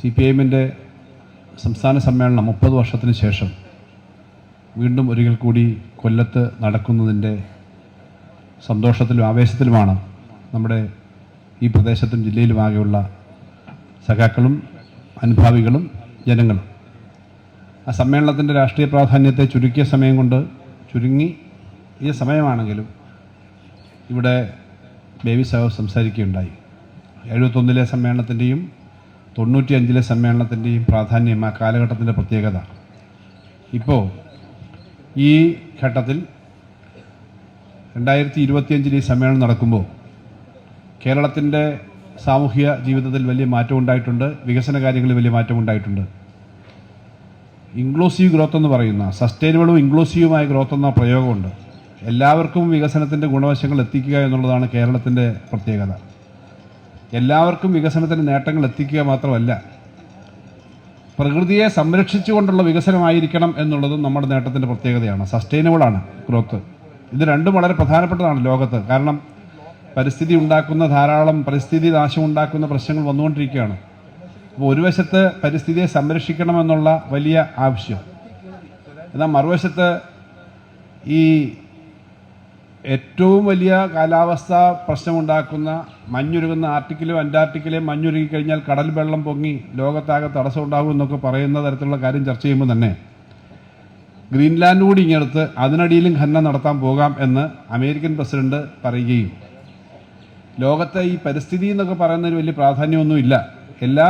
C P ഐഎമ്മിന്റെ സംസ്ഥാന സമ്മേളനം മുപ്പത് വർഷത്തിന് ശേഷം വീണ്ടും ഒരിക്കൽ കൂടി കൊല്ലത്ത് നടക്കുന്നതിന്റെ സന്തോഷത്തിലും ആവേശത്തിലുമാണ് നമ്മുടെ ഈ പ്രദേശത്തും ജില്ലയിലുമാകെയുള്ള സഖാക്കളും അനുഭാവികളും ജനങ്ങളും. ആ സമ്മേളനത്തിന്റെ രാഷ്ട്രീയ പ്രാധാന്യത്തെ ചുരുക്കിയ സമയം കൊണ്ട് ചുരുങ്ങി. ഈ സമയമാണെങ്കിലും ഇവിടെ ബേബി സാഹബ് സംസാരിക്കുകയുണ്ടായി. എഴുപത്തൊന്നിലെ സമ്മേളനത്തിന്റെയും തൊണ്ണൂറ്റി അഞ്ചിലെ സമ്മേളനത്തിന്റെയും പ്രാധാന്യം ആ കാലഘട്ടത്തിന്റെ പ്രത്യേകത. ഇപ്പോൾ ഈ ഘട്ടത്തിൽ രണ്ടായിരത്തി ഇരുപത്തിയഞ്ചിൽ ഈ സമ്മേളനം നടക്കുമ്പോൾ കേരളത്തിന്റെ സാമൂഹ്യ ജീവിതത്തിൽ വലിയ മാറ്റം ഉണ്ടായിട്ടുണ്ട് വികസന കാര്യങ്ങളിൽ വലിയ മാറ്റം ഉണ്ടായിട്ടുണ്ട്. ഇൻക്ലൂസീവ് ഗ്രോത്ത് എന്ന് പറയുന്ന സസ്റ്റൈനബിളും ഇൻക്ലൂസീവുമായ ഗ്രോത്ത് എന്ന പ്രയോഗമുണ്ട്. എല്ലാവർക്കും വികസനത്തിന്റെ ഗുണവശങ്ങൾ എത്തിക്കുക എന്നുള്ളതാണ് കേരളത്തിന്റെ പ്രത്യേകത. എല്ലാവർക്കും വികസനത്തിന്റെ നേട്ടങ്ങൾ എത്തിക്കുക മാത്രമല്ല പ്രകൃതിയെ സംരക്ഷിച്ചുകൊണ്ടുള്ള വികസനമായിരിക്കണം എന്നുള്ളതും നമ്മുടെ നേട്ടത്തിന്റെ പ്രത്യേകതയാണ്. സസ്റ്റൈനബിളാണ് ഗ്രോത്ത് ഇത് രണ്ടും വളരെ പ്രധാനപ്പെട്ടതാണ് ലോകത്ത്. കാരണം പരിസ്ഥിതി ഉണ്ടാക്കുന്ന ധാരാളം പരിസ്ഥിതി നാശം ഉണ്ടാക്കുന്ന പ്രശ്നങ്ങൾ വന്നുകൊണ്ടിരിക്കുകയാണ്. അപ്പോൾ ഒരു വശത്ത് പരിസ്ഥിതിയെ സംരക്ഷിക്കണമെന്നുള്ള വലിയ ആവശ്യം. എന്നാൽ മറുവശത്ത് ഈ ഏറ്റവും വലിയ കാലാവസ്ഥ പ്രശ്നമുണ്ടാക്കുന്ന മഞ്ഞുരുകുന്ന ആർട്ടിക്കിലും അന്റാർട്ടിക്കിലെ മഞ്ഞുരുകി കഴിഞ്ഞാൽ കടൽ വെള്ളം പൊങ്ങി ലോകത്താകെ തടസ്സം ഉണ്ടാകും എന്നൊക്കെ പറയുന്ന തരത്തിലുള്ള കാര്യം ചർച്ച ചെയ്യുമ്പോൾ തന്നെ ഗ്രീൻലാൻഡ് കൂടി ഇങ്ങെടുത്ത് അതിനടിയിലും ഖനനം നടത്താൻ പോകാം എന്ന് അമേരിക്കൻ പ്രസിഡന്റ് പറയുകയും. ലോകത്തെ ഈ പരിസ്ഥിതി എന്നൊക്കെ പറയുന്നതിന് വലിയ പ്രാധാന്യമൊന്നുമില്ല. എല്ലാ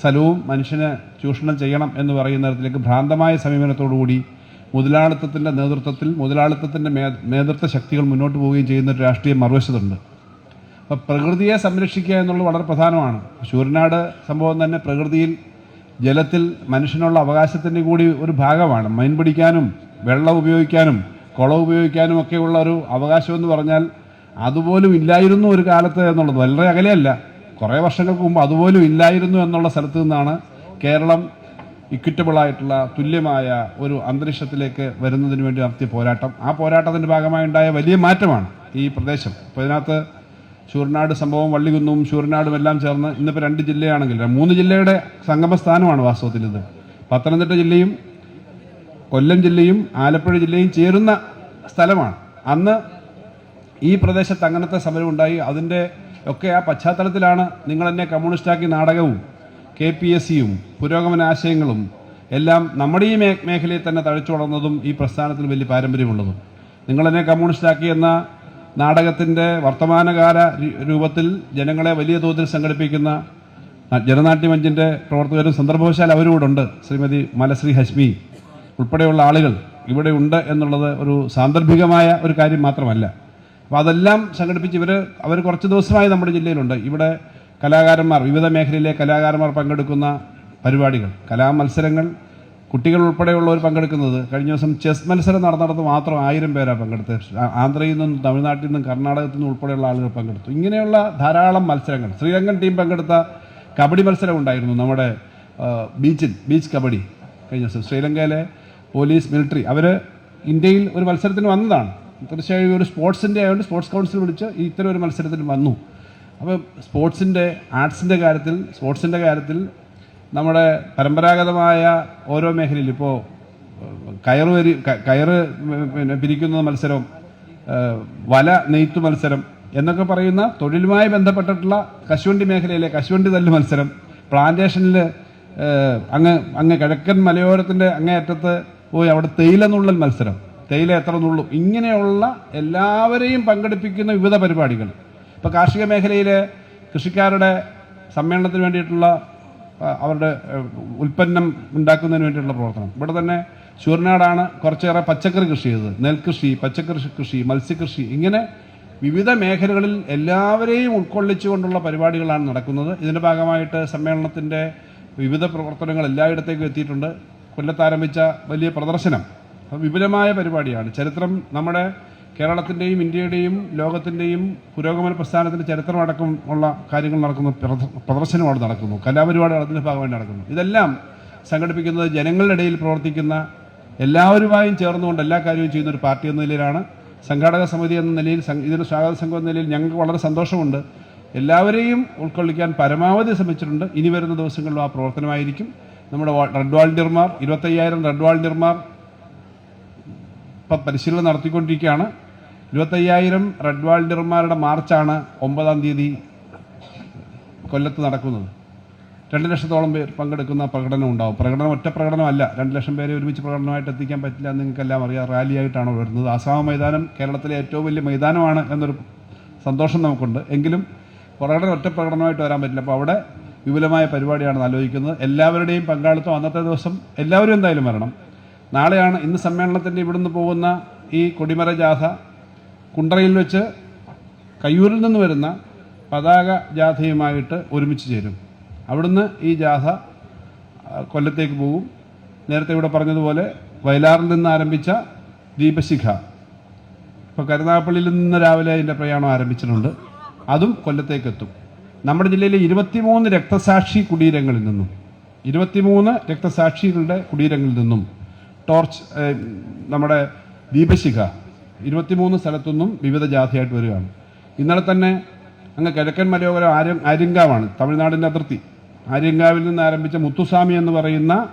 സ്ഥലവും മനുഷ്യനെ ചൂഷണം ചെയ്യണം എന്ന് പറയുന്ന തരത്തിലേക്ക് ഭ്രാന്തമായ സമീപനത്തോടുകൂടി മുതലാളിത്തത്തിന്റെ നേതൃത്വത്തിൽ മുതലാളിത്തത്തിന്റെ നേതൃത്വ ശക്തികൾ മുന്നോട്ട് പോവുകയും ചെയ്യുന്ന ഒരു രാഷ്ട്രീയ മറുവശത്തുണ്ട്. അപ്പോൾ പ്രകൃതിയെ സംരക്ഷിക്കുക എന്നുള്ളത് വളരെ പ്രധാനമാണ്. ശൂരനാട് സംഭവം തന്നെ പ്രകൃതിയിൽ ജലത്തിൽ മനുഷ്യനുള്ള അവകാശത്തിന്റെ കൂടി ഒരു ഭാഗമാണ്. മൈൻ പിടിക്കാനും വെള്ളം ഉപയോഗിക്കാനും കുളം ഉപയോഗിക്കാനും ഒക്കെയുള്ള ഒരു അവകാശമെന്ന് പറഞ്ഞാൽ അതുപോലും ഇല്ലായിരുന്നു ഒരു കാലത്ത് എന്നുള്ളത്. വളരെ അകലെയല്ല. കുറേ വർഷങ്ങൾക്ക് മുമ്പ് അതുപോലും ഇല്ലായിരുന്നു എന്നുള്ള സ്ഥലത്ത് നിന്നാണ് കേരളം ഇക്വിറ്റബിൾ ആയിട്ടുള്ള തുല്യമായ ഒരു അന്തരീക്ഷത്തിലേക്ക് വരുന്നതിന് വേണ്ടി നടത്തിയ പോരാട്ടം. ആ പോരാട്ടത്തിന്റെ ഭാഗമായി ഉണ്ടായ വലിയ മാറ്റമാണ് ഈ പ്രദേശം. അപ്പോൾ ഇതിനകത്ത് ശൂർനാട് സംഭവം വള്ളികുന്നും ശൂർനാടും എല്ലാം ചേർന്ന് ഇന്നിപ്പോൾ രണ്ട് ജില്ലയാണെങ്കിൽ മൂന്ന് ജില്ലയുടെ സംഗമസ്ഥാനമാണ് വാസ്തവത്തിൽ ഇത്. പത്തനംതിട്ട ജില്ലയും കൊല്ലം ജില്ലയും ആലപ്പുഴ ജില്ലയും ചേരുന്ന സ്ഥലമാണ്. അന്ന് ഈ പ്രദേശത്ത് അങ്ങനത്തെ സമരമുണ്ടായി. അതിന്റെ ഒക്കെ ആ പശ്ചാത്തലത്തിലാണ് നിങ്ങൾ എന്നെ കമ്മ്യൂണിസ്റ്റാക്കി നാടകവും കെ പി എസ് സിയും പുരോഗമന ആശയങ്ങളും എല്ലാം നമ്മുടെ ഈ മേഖലയിൽ തന്നെ തഴച്ചു വളർന്നതും ഈ പ്രസ്ഥാനത്തിൽ വലിയ പാരമ്പര്യമുള്ളതും. നിങ്ങളെന്നെ കമ്മ്യൂണിസ്റ്റാക്കി എന്ന നാടകത്തിന്റെ വർത്തമാനകാല രൂപത്തിൽ ജനങ്ങളെ വലിയ തോതിൽ സംഘടിപ്പിക്കുന്ന ജനനാട്യമഞ്ചിന്റെ പ്രവർത്തകരും സന്ദർഭവശാൽ അവരോടുണ്ട് ശ്രീമതി മലശ്രീ ഹസ്മി ഉൾപ്പെടെയുള്ള ആളുകൾ. ഇവിടെ ഉണ്ട് എന്നുള്ളത് ഒരു സാന്ദർഭികമായ ഒരു കാര്യം മാത്രമല്ല. അപ്പോൾ അതെല്ലാം സംഘടിപ്പിച്ച് ഇവർ അവർ കുറച്ച് ദിവസമായി നമ്മുടെ ജില്ലയിലുണ്ട്. ഇവിടെ കലാകാരന്മാർ വിവിധ മേഖലയിലെ കലാകാരന്മാർ പങ്കെടുക്കുന്ന പരിപാടികൾ കലാമത്സരങ്ങൾ കുട്ടികൾ ഉൾപ്പെടെയുള്ളവർ പങ്കെടുക്കുന്നത് കഴിഞ്ഞ ദിവസം ചെസ് മത്സരം നടന്നിടത്ത് മാത്രം ആയിരം പേരാണ് പങ്കെടുത്തത്. ആന്ധ്രയിൽ നിന്നും തമിഴ്നാട്ടിൽ നിന്നും കർണാടകത്തിൽ നിന്നും ഉൾപ്പെടെയുള്ള ആളുകൾ പങ്കെടുത്തു. ഇങ്ങനെയുള്ള ധാരാളം മത്സരങ്ങൾ. ശ്രീലങ്കൻ ടീം പങ്കെടുത്ത കബഡി മത്സരം ഉണ്ടായിരുന്നു നമ്മുടെ ബീച്ചിൽ ബീച്ച് കബഡി കഴിഞ്ഞ ദിവസം. ശ്രീലങ്കയിലെ പോലീസ് മിലിറ്ററി അവർ ഇന്ത്യയിൽ ഒരു മത്സരത്തിന് വന്നതാണ്. തീർച്ചയായും ഒരു സ്പോർട്സിന്റെ ആയതുകൊണ്ട് സ്പോർട്സ് കൗൺസിൽ വിളിച്ച് ഇത്തരം ഒരു മത്സരത്തിന് വന്നു. അപ്പോൾ സ്പോർട്സിന്റെ ആർട്സിന്റെ കാര്യത്തിൽ സ്പോർട്സിന്റെ കാര്യത്തിൽ നമ്മുടെ പരമ്പരാഗതമായ ഓരോ മേഖലയിൽ ഇപ്പോൾ കയറ് വരി കയറ് പിന്നെ പിരിക്കുന്ന മത്സരം വല നെയ്ത്ത് മത്സരം എന്നൊക്കെ പറയുന്ന തൊഴിലുമായി ബന്ധപ്പെട്ടിട്ടുള്ള കശുവണ്ടി മേഖലയിലെ കശുവണ്ടി തല്ല് മത്സരം പ്ലാന്റേഷനിൽ അങ്ങ് അങ്ങ് കിഴക്കൻ മലയോരത്തിന്റെ അങ്ങേയറ്റത്ത് പോയി അവിടെ തേയില നുള്ളൽ മത്സരം തേയില എത്ര നുള്ളും ഇങ്ങനെയുള്ള എല്ലാവരെയും പങ്കെടുപ്പിക്കുന്ന വിവിധ പരിപാടികൾ. ഇപ്പോൾ കാർഷിക മേഖലയിൽ കൃഷിക്കാരുടെ സമ്മേളനത്തിന് വേണ്ടിയിട്ടുള്ള അവരുടെ ഉൽപ്പന്നം ഉണ്ടാക്കുന്നതിന് വേണ്ടിയിട്ടുള്ള പ്രവർത്തനം. ഇവിടെ തന്നെ ചൂർനാടാണ് കുറച്ചേറെ പച്ചക്കറി കൃഷി ചെയ്തത്. നെൽകൃഷി പച്ചക്കറി കൃഷി മത്സ്യകൃഷി ഇങ്ങനെ വിവിധ മേഖലകളിൽ എല്ലാവരെയും ഉൾക്കൊള്ളിച്ചുകൊണ്ടുള്ള പരിപാടികളാണ് നടക്കുന്നത്. ഇതിന്റെ ഭാഗമായിട്ട് സമ്മേളനത്തിന്റെ വിവിധ പ്രവർത്തനങ്ങൾ എല്ലായിടത്തേക്കും എത്തിയിട്ടുണ്ട്. കൊല്ലത്ത് ആരംഭിച്ച വലിയ പ്രദർശനം. വിപുലമായ പരിപാടിയാണ്. ചരിത്രം നമ്മുടെ കേരളത്തിന്റെയും ഇന്ത്യയുടെയും ലോകത്തിന്റെയും പുരോഗമന പ്രസ്ഥാനത്തിന്റെ ചരിത്രമടക്കം ഉള്ള കാര്യങ്ങൾ നടക്കുന്നു. പ്രദ- പ്രദർശനമാണ് നടക്കുന്നു. കലാപരിപാടികൾ അതിന്റെ ഭാഗമായി നടക്കുന്നു. ഇതെല്ലാം സംഘടിപ്പിക്കുന്നത് ജനങ്ങളുടെ ഇടയിൽ പ്രവർത്തിക്കുന്ന എല്ലാവരുമായും ചേർന്നുകൊണ്ട് എല്ലാ കാര്യവും ചെയ്യുന്ന ഒരു പാർട്ടി എന്ന നിലയിലാണ്. സംഘാടക സമിതി എന്ന നിലയിൽ ഇതിന് സ്വാഗത സംഘം എന്ന നിലയിൽ ഞങ്ങൾക്ക് വളരെ സന്തോഷമുണ്ട്. എല്ലാവരെയും ഉൾക്കൊള്ളിക്കാൻ പരമാവധി ശ്രമിച്ചിട്ടുണ്ട്. ഇനി വരുന്ന ദിവസങ്ങളിലും ആ പ്രവർത്തനമായിരിക്കും. നമ്മുടെ റെഡ് വാളണ്ടിയർമാർ ഇരുപത്തയ്യായിരം റെഡ് വാളണ്ടിയർമാർ പരിശീലനം നടത്തിക്കൊണ്ടിരിക്കുകയാണ്. ഇരുപത്തയ്യായിരം റെഡ് വാളണ്ടിയർമാരുടെ മാർച്ചാണ് ഒമ്പതാം തീയതി കൊല്ലത്ത് നടക്കുന്നത്. രണ്ട് ലക്ഷത്തോളം പേർ പങ്കെടുക്കുന്ന പ്രകടനം ഉണ്ടാവും. പ്രകടനം ഒറ്റ പ്രകടനമല്ല രണ്ട് ലക്ഷം പേരെ ഒരുമിച്ച് പ്രകടനമായിട്ട് എത്തിക്കാൻ പറ്റില്ല എന്ന് നിങ്ങൾക്കെല്ലാം അറിയാം. റാലിയായിട്ടാണ് വരുന്നത്. ആസാമ മൈതാനം കേരളത്തിലെ ഏറ്റവും വലിയ മൈതാനമാണ് എന്നൊരു സന്തോഷം നമുക്കുണ്ട്. എങ്കിലും പ്രകടനം ഒറ്റ പ്രകടനമായിട്ട് വരാൻ പറ്റില്ല. അപ്പോൾ അവിടെ വിപുലമായ പരിപാടിയാണ് ആലോചിക്കുന്നത്. എല്ലാവരുടെയും പങ്കാളിത്തം അന്നത്തെ ദിവസം എല്ലാവരും എന്തായാലും വരണം. നാളെയാണ് ഇന്ന് സമ്മേളനത്തിന്റെ ഇവിടുന്ന് പോകുന്ന ഈ കൊടിമര ജാഥ കുണ്ടറയിൽ വെച്ച് കയ്യൂരിൽ നിന്ന് വരുന്ന പതാക ജാഥയുമായിട്ട് ഒരുമിച്ച് ചേരും. അവിടുന്ന് ഈ ജാഥ കൊല്ലത്തേക്ക് പോകും നേരത്തെ ഇവിടെ പറഞ്ഞതുപോലെ വയലാറിൽ നിന്ന് ആരംഭിച്ച ദീപശിഖ. ഇപ്പോൾ കരുനാഗപ്പള്ളിയിൽ നിന്ന് രാവിലെ അതിന്റെ പ്രയാണം ആരംഭിച്ചിട്ടുണ്ട്. അതും കൊല്ലത്തേക്ക് എത്തും നമ്മുടെ ജില്ലയിലെ ഇരുപത്തിമൂന്ന് രക്തസാക്ഷി കുടീരങ്ങളിൽ നിന്നും ഇരുപത്തിമൂന്ന് രക്തസാക്ഷികളുടെ കുടീരങ്ങളിൽ നിന്നും ടോർച്ച് നമ്മുടെ ദീപശിഖ ഇരുപത്തിമൂന്ന് സ്ഥലത്തുനിന്നും വിവിധ ജാഥയായിട്ട് വരികയാണ്. ഇന്നലെ തന്നെ അങ്ങ് കിഴക്കൻ മലയോര ആര്യ ആര്യങ്കാവാണ് തമിഴ്നാടിന്റെ അതിർത്തി. ആര്യങ്കാവിൽ നിന്ന് ആരംഭിച്ച മുത്തുസ്വാമി എന്ന് പറയുന്ന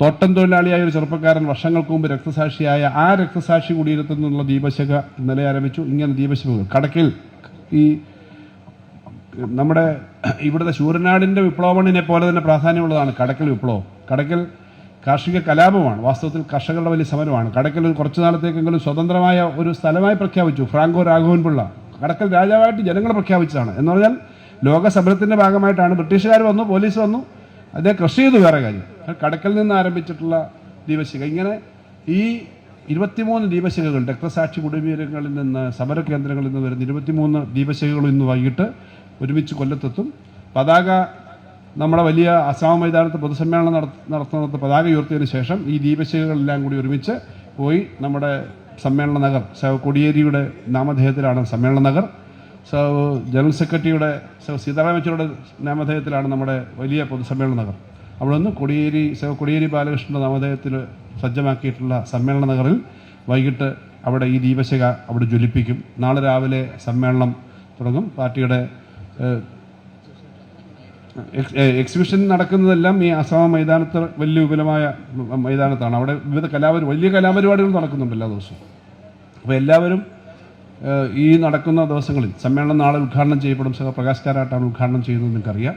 തോട്ടം തൊഴിലാളിയായ ഒരു ചെറുപ്പക്കാരൻ വർഷങ്ങൾക്ക് മുമ്പ് രക്തസാക്ഷിയായ ആ രക്തസാക്ഷി കുടീരത്തിൽ നിന്നുള്ള ദീപശിഖ ഇന്നലെ ആരംഭിച്ചു. ഇങ്ങനെ ദീപശിഖകൾ കടക്കിൽ ഈ നമ്മുടെ ഇവിടുത്തെ ശൂരനാടിന്റെ വിപ്ലവമണിനെ പോലെ തന്നെ പ്രാധാന്യമുള്ളതാണ് കടക്കൽ വിപ്ലവം. കടക്കൽ കാർഷിക കലാപമാണ്. വാസ്തവത്തിൽ കർഷകരുടെ വലിയ സമരമാണ്. കടക്കൽ കുറച്ച് നാളത്തേക്കെങ്കിലും സ്വതന്ത്രമായ ഒരു സ്ഥലമായി പ്രഖ്യാപിച്ചു. ഫ്രാങ്കോ രാഘവൻ പിള്ള. കടക്കൽ രാജാവായിട്ട് ജനങ്ങൾ പ്രഖ്യാപിച്ചതാണ്. എന്ന് പറഞ്ഞാൽ ലോക സമരത്തിന്റെ ഭാഗമായിട്ടാണ് ബ്രിട്ടീഷുകാർ വന്നു പോലീസ് വന്നു. അദ്ദേഹം കൃഷി ചെയ്തു വേറെ കാര്യം. കടക്കൽ നിന്ന് ആരംഭിച്ചിട്ടുള്ള ദീപശിഖ. ഇങ്ങനെ ഈ ഇരുപത്തിമൂന്ന് ദീപശിഖകൾ രക്തസാക്ഷി കുടുംബീരങ്ങളിൽ നിന്ന് സമര കേന്ദ്രങ്ങളിൽ നിന്ന് വരുന്ന ഇരുപത്തിമൂന്ന് ദീപശിഖകളും ഇന്ന് വൈകിട്ട് ഒരുമിച്ച് കൊല്ലത്തെത്തും. പതാക നമ്മുടെ വലിയ അസാം മൈതാനത്ത് പൊതുസമ്മേളനം നട- നടത്തുന്നത് പതാക ഉയർത്തിയതിനു ശേഷം ഈ ദീപശിഖകളെല്ലാം കൂടി ഒരുമിച്ച് പോയി നമ്മുടെ സമ്മേളന നഗർ സഹ കൊടിയേരിയുടെ നാമധേയത്തിലാണ് സമ്മേളന നഗർ സഹ ജനറൽ സെക്രട്ടറിയുടെ സഹ സീതാറാം നാമധേയത്തിലാണ് നമ്മുടെ വലിയ പൊതുസമ്മേളന നഗർ അവിടെ നിന്ന് കൊടിയേരി സഹ കൊടിയേരി ബാലകൃഷ്ണന്റെ നാമധേയത്തിൽ സജ്ജമാക്കിയിട്ടുള്ള സമ്മേളന നഗറിൽ വൈകിട്ട് അവിടെ ഈ ദീപശിഖ അവിടെ ജ്വലിപ്പിക്കും. നാളെ രാവിലെ സമ്മേളനം തുടങ്ങും. പാർട്ടിയുടെ എക്സിബിഷൻ നടക്കുന്നതെല്ലാം ഈ അസാം മൈതാനത്ത് വലിയ വിപുലമായ മൈതാനത്താണ്. അവിടെ വിവിധ കലാപരി വലിയ കലാപരിപാടികൾ നടക്കുന്നുണ്ട് എല്ലാ ദിവസവും. അപ്പോൾ എല്ലാവരും ഈ നടക്കുന്ന ദിവസങ്ങളിൽ സമ്മേളനം നാളെ ഉദ്ഘാടനം ചെയ്യപ്പെടും. സഹ പ്രകാശ് കാരാട്ടാണ് ഉദ്ഘാടനം ചെയ്യുന്നത് നിങ്ങൾക്കറിയാം.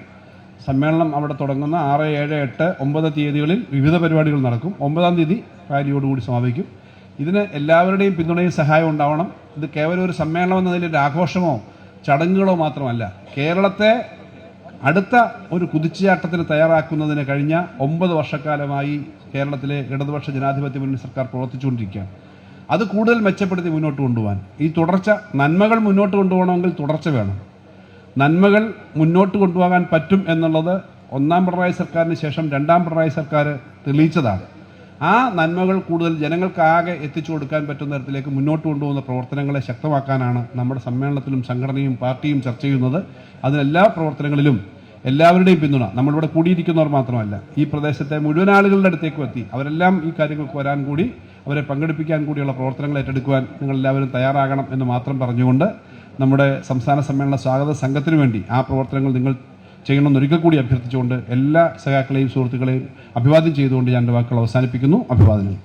സമ്മേളനം അവിടെ തുടങ്ങുന്ന ആറ് ഏഴ് എട്ട് ഒമ്പത് തീയതികളിൽ വിവിധ പരിപാടികൾ നടക്കും. ഒമ്പതാം തീയതി റാലിയോടുകൂടി സമാപിക്കും. ഇതിന് എല്ലാവരുടെയും പിന്തുണയും സഹായം ഉണ്ടാവണം. ഇത് കേവലം ഒരു സമ്മേളനം എന്ന ഒരു ആഘോഷമോ ചടങ്ങുകളോ മാത്രമല്ല. കേരളത്തെ അടുത്ത ഒരു കുതിച്ചുചാട്ടത്തിന് തയ്യാറാക്കുന്നതിന് കഴിഞ്ഞ ഒമ്പത് വർഷക്കാലമായി കേരളത്തിലെ ഇടതുപക്ഷ ജനാധിപത്യ മുന്നണി സർക്കാർ പ്രവർത്തിച്ചുകൊണ്ടിരിക്കുകയാണ്. അത് കൂടുതൽ മെച്ചപ്പെടുത്തി മുന്നോട്ട് കൊണ്ടുപോകാൻ. ഈ തുടർച്ച നന്മകൾ മുന്നോട്ട് കൊണ്ടുപോകണമെങ്കിൽ തുടർച്ച വേണം. നന്മകൾ മുന്നോട്ട് കൊണ്ടുപോകാൻ പറ്റും എന്നുള്ളത് ഒന്നാം പിണറായി സർക്കാരിന് ശേഷം രണ്ടാം പിണറായി സർക്കാർ തെളിയിച്ചതാണ്. ആ നന്മകൾ കൂടുതൽ ജനങ്ങൾക്കാകെ എത്തിച്ചു കൊടുക്കാൻ പറ്റുന്ന തരത്തിലേക്ക് മുന്നോട്ട് കൊണ്ടുപോകുന്ന പ്രവർത്തനങ്ങളെ ശക്തമാക്കാനാണ് നമ്മുടെ സമ്മേളനത്തിലും സംഘടനയും പാർട്ടിയും ചർച്ച ചെയ്യുന്നത്. അതിനെല്ലാ പ്രവർത്തനങ്ങളിലും എല്ലാവരുടെയും പിന്തുണ നമ്മളിവിടെ കൂടിയിരിക്കുന്നവർ മാത്രമല്ല ഈ പ്രദേശത്തെ മുഴുവൻ ആളുകളുടെ അടുത്തേക്കും എത്തി അവരെല്ലാം ഈ കാര്യങ്ങൾക്ക് വരാൻ കൂടി അവരെ പങ്കെടുപ്പിക്കാൻ കൂടിയുള്ള പ്രവർത്തനങ്ങൾ ഏറ്റെടുക്കുവാൻ നിങ്ങൾ എല്ലാവരും തയ്യാറാകണം എന്ന് മാത്രം പറഞ്ഞുകൊണ്ട് നമ്മുടെ സംസ്ഥാന സമ്മേളന സ്വാഗത സംഘത്തിനു വേണ്ടി ആ പ്രവർത്തനങ്ങൾ നിങ്ങൾ ചെയ്യണമെന്ന് ഒരിക്കൽ കൂടി അഭ്യർത്ഥിച്ചുകൊണ്ട് എല്ലാ സഖാക്കളെയും സുഹൃത്തുക്കളെയും അഭിവാദ്യം ചെയ്തുകൊണ്ട് ഞാൻ എന്റെ വാക്കുകൾ അവസാനിപ്പിക്കുന്നു. അഭിവാദനം